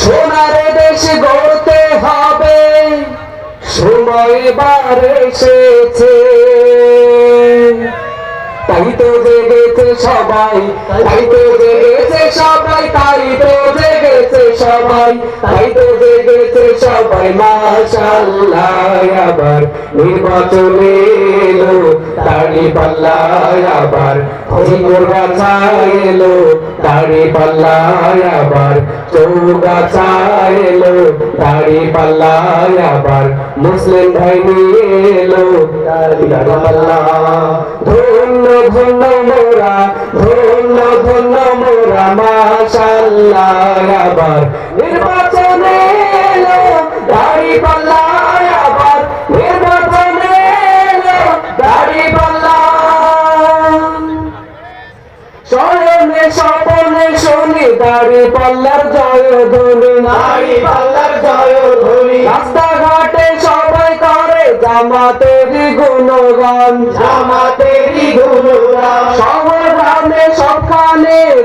সোনার দেশ গড়তে হবে সময় বার এসেছে। তাই তো জেগেছে সবাই, তাই তো জেগেছে সবাই, তাই তো জেগেছে সবাই, তাই তো জেগেছে সবাই আবার। নির্বাচনে এলো, দাড়ি পাল্লায় আবার। গাছায় এলো আবার। চৌগাছা এলো আবার। মুসলিম ভাই নিয়ে এলো পাল্লা। ধন্য ধন্য মোরা আবার। নির্বাচনে এলো দাড়ি পাল্লায় আবার। নির্বাচনে এলো দাড়ি পাল্লা। স্বয়নে স্বপনে শুনি দাড়ি পাল্লার জয় ধ্বনি। দাড়ি পাল্লার জয় ধ্বনি। রাস্তাঘাটে সবাই করে জামাতেরই গুণগান। জামাতেরই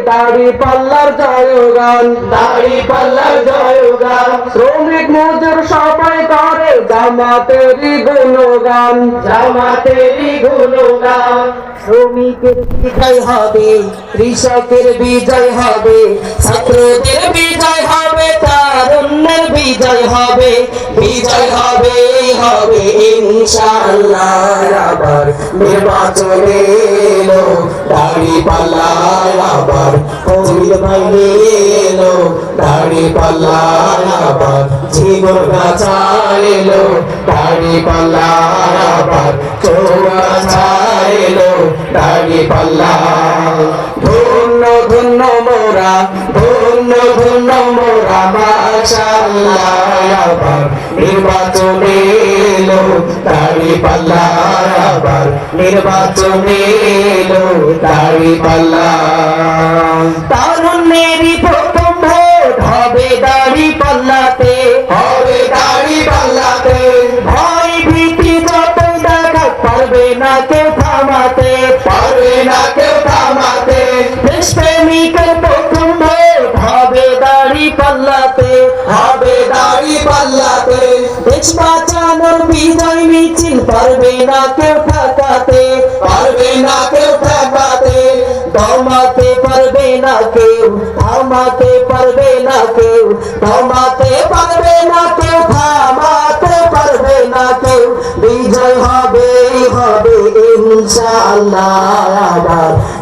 দাড়ি পাল্লার জয় গান দাড়ি পাল্লার জয় গান শ্রমিক মজুর সবাই করে জামাতেরই গুণগান। জামাতেরই গুণগান। শ্রমিকের বিজয় হবে কৃষকের বিজয় হবে ছাত্রদের বিজয় হবে তারুণ্যের বিজয় হবে বিজয় হবে। হবে ইনশাআল্লাহ আবার নির্বাচনে এলো দাড়ি পাল্লায় আবার কবির ভাই এলো দাড়ি আবার জীবন এলো দাড়ি আবার এলো দাড়ি পাল্লা। ধন্য মোরা ধন্য ধন্য মোরা নির্বাচনে এলো দাড়ি পাল্লা আবার নির্বাচনে এলো দাড়ি পাল্লা। তারুণ্যেরই প্রথম ভোট হবে দাড়ি পাল্লাতে। হবে দাড়ি পাল্লাতে। ভয় ভীতি যতই দেখাক পারবে না কেউ দেশপ্রেমিকের প্রথম ভোট হবে দাড়ি পাল্লাতে, হবে দাড়ি পাল্লাতে। দেশ বাঁচানোর বিজয় মিছিল পারবে না কেউ ঠেকাতে, পারবে না কেউ ঠেকাতে। দমাতে পারবে না কেউ থামাতে পারবে না কেউ, দমাতে পারবে না কেউ থামাতে পারবে না কেউ। বিজয় হবে হবে ইনশাআল্লাহ আবার।